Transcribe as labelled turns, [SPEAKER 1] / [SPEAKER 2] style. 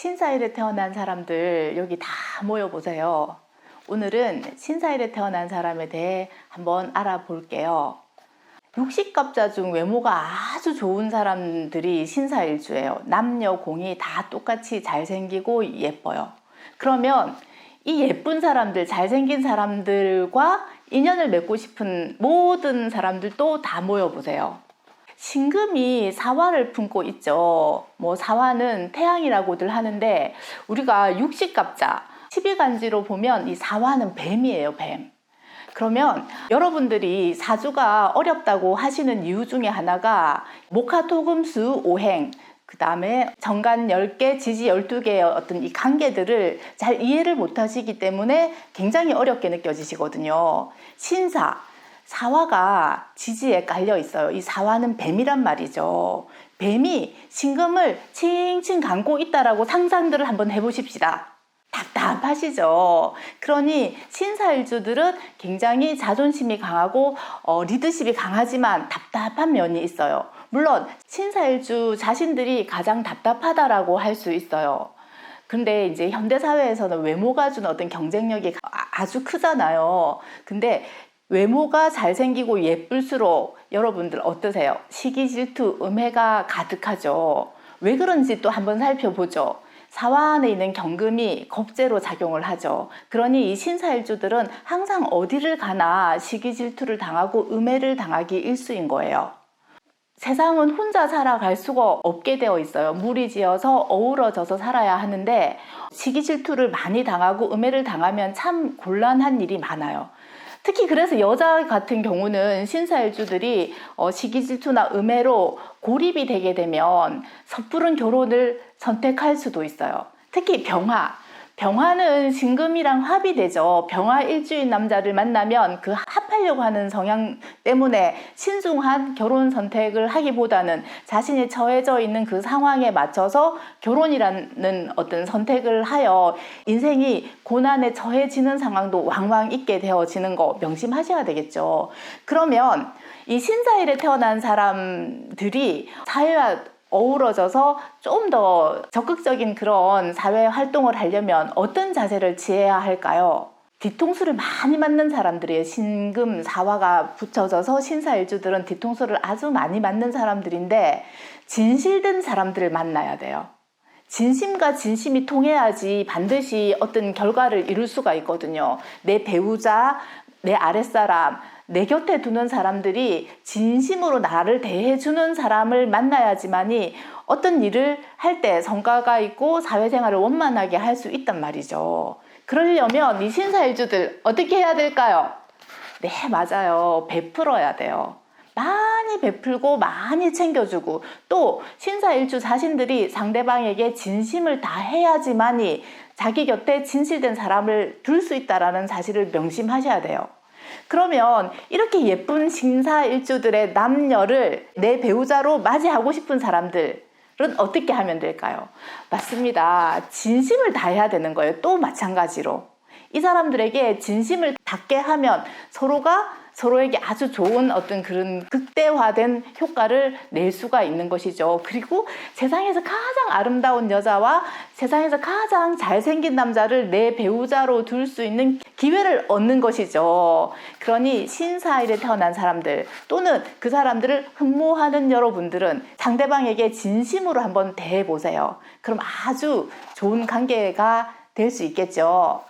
[SPEAKER 1] 신사일에 태어난 사람들 여기 다 모여보세요. 오늘은 신사일에 태어난 사람에 대해 한번 알아볼게요. 60갑자 중 외모가 아주 좋은 사람들이 신사일주예요. 남녀 공이 다 똑같이 잘생기고 예뻐요. 그러면 이 예쁜 사람들, 잘생긴 사람들과 인연을 맺고 싶은 모든 사람들도 다 모여보세요. 신금이 사화를 품고 있죠. 뭐 사화는 태양이라고들 하는데 우리가 60갑자 12간지로 보면 이 사화는 뱀이에요, 뱀. 그러면 여러분들이 사주가 어렵다고 하시는 이유 중에 하나가 목화토금수 오행 그 다음에 정간 10개, 지지 12개의 어떤 이 관계들을 잘 이해를 못 하시기 때문에 굉장히 어렵게 느껴지시거든요. 신사, 사화가 지지에 깔려 있어요. 이 사화는 뱀이란 말이죠. 뱀이 신금을 칭칭 감고 있다라고 상상들을 한번 해보십시다. 답답하시죠. 그러니 신사일주들은 굉장히 자존심이 강하고 어, 리더십이 강하지만 답답한 면이 있어요. 물론 신사일주 자신들이 가장 답답하다라고 할 수 있어요. 근데 이제 현대 사회에서는 외모가 주는 어떤 경쟁력이 아- 아주 크잖아요. 근데 외모가 잘생기고 예쁠수록 여러분들 어떠세요? 시기 질투 음해가 가득하죠. 왜 그런지 또 한번 살펴보죠. 사화 안에 있는 경금이 겁재로 작용을 하죠. 그러니 이 신사일주들은 항상 어디를 가나 시기 질투를 당하고 음해를 당하기 일수인 거예요. 세상은 혼자 살아갈 수가 없게 되어 있어요. 무리지어서 어우러져서 살아야 하는데 시기 질투를 많이 당하고 음해를 당하면 참 곤란한 일이 많아요. 특히 그래서 여자 같은 경우는 신사일주들이 어, 시기 질투나 음해로 고립이 되게 되면 섣부른 결혼을 선택할 수도 있어요. 특히 병화. 병화는 신금이랑 합이 되죠. 병화 일주인 남자를 만나면 그 합하려고 하는 성향 때문에 신중한 결혼 선택을 하기보다는 자신이 처해져 있는 그 상황에 맞춰서 결혼이라는 어떤 선택을 하여 인생이 고난에 처해지는 상황도 왕왕 있게 되어지는 거 명심하셔야 되겠죠. 그러면 이 신사일에 태어난 사람들이 사회와 어우러져서 좀 더 적극적인 그런 사회 활동을 하려면 어떤 자세를 취해야 할까요? 뒤통수를 많이 맞는 사람들이에요. 신금 사화가 붙여져서 신사일주들은 뒤통수를 아주 많이 맞는 사람들인데 진실된 사람들을 만나야 돼요. 진심과 진심이 통해야지 반드시 어떤 결과를 이룰 수가 있거든요. 내 배우자, 내 아랫사람, 내 곁에 두는 사람들이 진심으로 나를 대해주는 사람을 만나야지만이 어떤 일을 할 때 성과가 있고 사회생활을 원만하게 할 수 있단 말이죠. 그러려면 이 신사일주들 어떻게 해야 될까요? 네, 맞아요. 베풀어야 돼요. 많이 베풀고 많이 챙겨주고 또 신사일주 자신들이 상대방에게 진심을 다해야지만이 자기 곁에 진실된 사람을 둘 수 있다라는 사실을 명심하셔야 돼요. 그러면 이렇게 예쁜 신사일주들의 남녀를 내 배우자로 맞이하고 싶은 사람들 은 어떻게 하면 될까요? 맞습니다. 진심을 다해야 되는 거예요. 또 마찬가지로. 이 사람들에게 진심을 닿게 하면 서로가 서로에게 아주 좋은 어떤 그런 극대화된 효과를 낼 수가 있는 것이죠. 그리고 세상에서 가장 아름다운 여자와 세상에서 가장 잘생긴 남자를 내 배우자로 둘 수 있는 기회를 얻는 것이죠. 그러니 신사일에 태어난 사람들 또는 그 사람들을 흠모하는 여러분들은 상대방에게 진심으로 한번 대해 보세요. 그럼 아주 좋은 관계가 될 수 있겠죠.